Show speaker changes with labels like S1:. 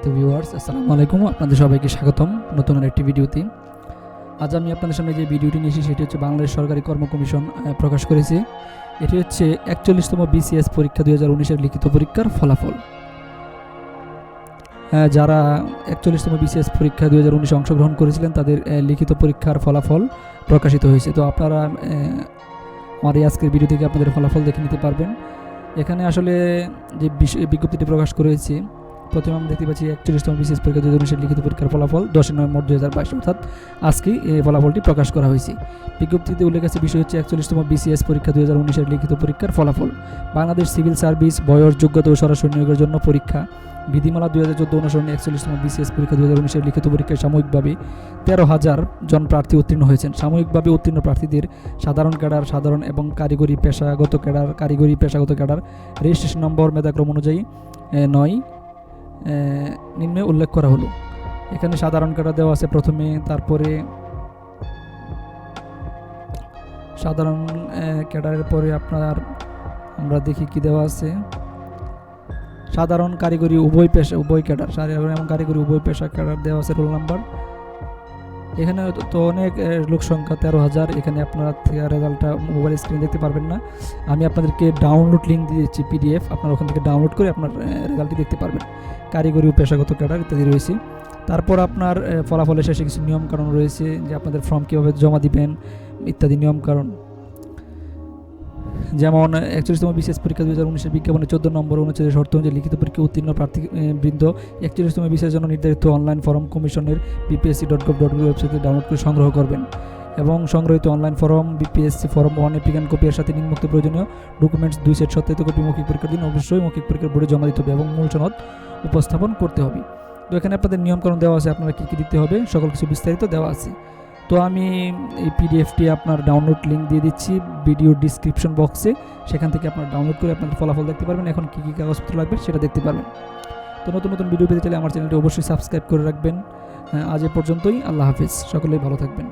S1: সম্মানিত ভিউয়ার্স আসসালামু আলাইকুম। আপনাদের সবাইকে স্বাগতম নতুন একটি ভিডিওতে। আজ আমি আপনাদের সামনে যে ভিডিওটি নিয়ে এসেছি, সেটি হচ্ছে বাংলাদেশ সরকারি কর্ম কমিশন প্রকাশ করেছে। এটি হচ্ছে একচল্লিশতম বিসিএস পরীক্ষা দুই হাজার উনিশের লিখিত পরীক্ষার ফলাফল। যারা একচল্লিশতম বিসিএস পরীক্ষা দুই হাজার উনিশে অংশগ্রহণ করেছিলেন, তাদের লিখিত পরীক্ষার ফলাফল প্রকাশিত হয়েছে। তো আপনারা আমার এই আজকের ভিডিও থেকে আপনাদের ফলাফল দেখে নিতে পারবেন। এখানে আসলে যে বিজ্ঞপ্তিটি প্রকাশ করেছে প্রথমে আমরা দেখতে পাচ্ছি একচল্লিশতম বিশেষ পরীক্ষা দু হাজার লিখিত পরীক্ষার ফলাফল দশই নভেম্বর দুই হাজার বাইশ, অর্থাৎ আজকেই এই ফলাফলটি প্রকাশ করা হয়েছে। বিজ্ঞপ্তিতে উল্লেখ আছে বিষয় হচ্ছে একচল্লিশতম বিসিএস পরীক্ষা দুই হাজার উনিশের লিখিত পরীক্ষার ফলাফল। বাংলাদেশ সিভিল সার্ভিস, বয়স, যোগ্যতা ও সরাসরি নিয়োগের জন্য পরীক্ষা। বিধিমালা দুই হাজার চোদ্দ অনুসরণে একচল্লিশতম বিসিএস পরীক্ষা দুই হাজার উনিশের লিখিত পরীক্ষায় সাময়িকভাবে তেরো হাজার জন প্রার্থী উত্তীর্ণ হয়েছেন। সাময়িকভাবে উত্তীর্ণ প্রার্থীদের সাধারণ ক্যাডার, সাধারণ এবং কারিগরি পেশাগত ক্যাডার, কারিগরি পেশাগত ক্যাডার, রেজিস্ট্রেশন নম্বর, মেধাক্রম অনুযায়ী নয় নিম্নে উল্লেখ করা হলো। এখানে সাধারণ কাটা দেওয়া আছে প্রথমে, তারপরে সাধারণ ক্যাডারের পরে আপনার, আমরা দেখি কি দেওয়া আছে। সাধারণ কারিগরি উভয় পেশা, উভয় ক্যাডার, সাধারণ এবং কারিগরি উভয় পেশা ক্যাডার দেওয়া আছে রোল নাম্বার। এখানে তো- অনেক লোক সংখ্যা, তেরো হাজার। এখানে আপনারা থেকে রেজাল্টটা মোবাইল স্ক্রিনে দেখতে পারবেন না। আমি আপনাদেরকে ডাউনলোড লিঙ্ক দিয়ে দিচ্ছি পিডিএফ আপনারা ওখান থেকে ডাউনলোড করে আপনার রেজাল্টটি দেখতে পারবেন। কারিগরি ও পেশাগত ক্যাডার ইত্যাদি রয়েছে। তারপর আপনার ফলাফলের শেষে কিছু নিয়মকানুন রয়েছে যে আপনাদের ফর্ম কীভাবে জমা দিবেন, ইত্যাদি নিয়মকানুন। যেমন একচল্লিশতম বিশেষ পরীক্ষা দু হাজার উনিশের বিজ্ঞাপনে চোদ্দ নম্বর অনুচ্ছেদের শর্ত অনুযায়ী লিখিত পরীক্ষা উত্তীর্ণ প্রার্থী বৃন্দ একচল্লিশতম বিশেষের জন্য নির্ধারিত অনলাইন ফর্ম কমিশনের বিপিএসসি ডট গভ ডট ওয়েবসাইটে ডাউনলোড করে সংগ্রহ করবেন। এবং সংগ্রহিত online form BPSC form one applicant copy এর সাথে নিম্নোক্ত প্রয়োজনীয় ডকুমেন্টস দুই সেট সত্যায়িত কপি মৌখিক পরীক্ষার দিন অবশ্যই মৌখিক পরীক্ষার বোর্ডে জমা দিতে হবে এবং মূল সনদ উপস্থাপন করতে হবে। তো এখানে আপনাদের নিয়মকানুন দেওয়া আছে, আপনারা কী কী দিতে হবে, সকল কিছু বিস্তারিত দেওয়া আছে। তো আমি এই পিডিএফটি আপনার ডাউনলোড লিঙ্ক দিয়ে দিচ্ছি ভিডিও ডিসক্রিপশন বক্সে সেখান থেকে আপনার ডাউনলোড করে আপনার ফলাফল দেখতে পারবেন। এখন কী কী কাগজপত্র লাগবে সেটা দেখতে পারবেন। তো নতুন নতুন ভিডিও পেতে চাইলে আমার চ্যানেলটি অবশ্যই সাবস্ক্রাইব করে রাখবেন। আজ এ পর্যন্তই। আল্লাহ হাফিজ। সকলেই ভালো থাকবেন।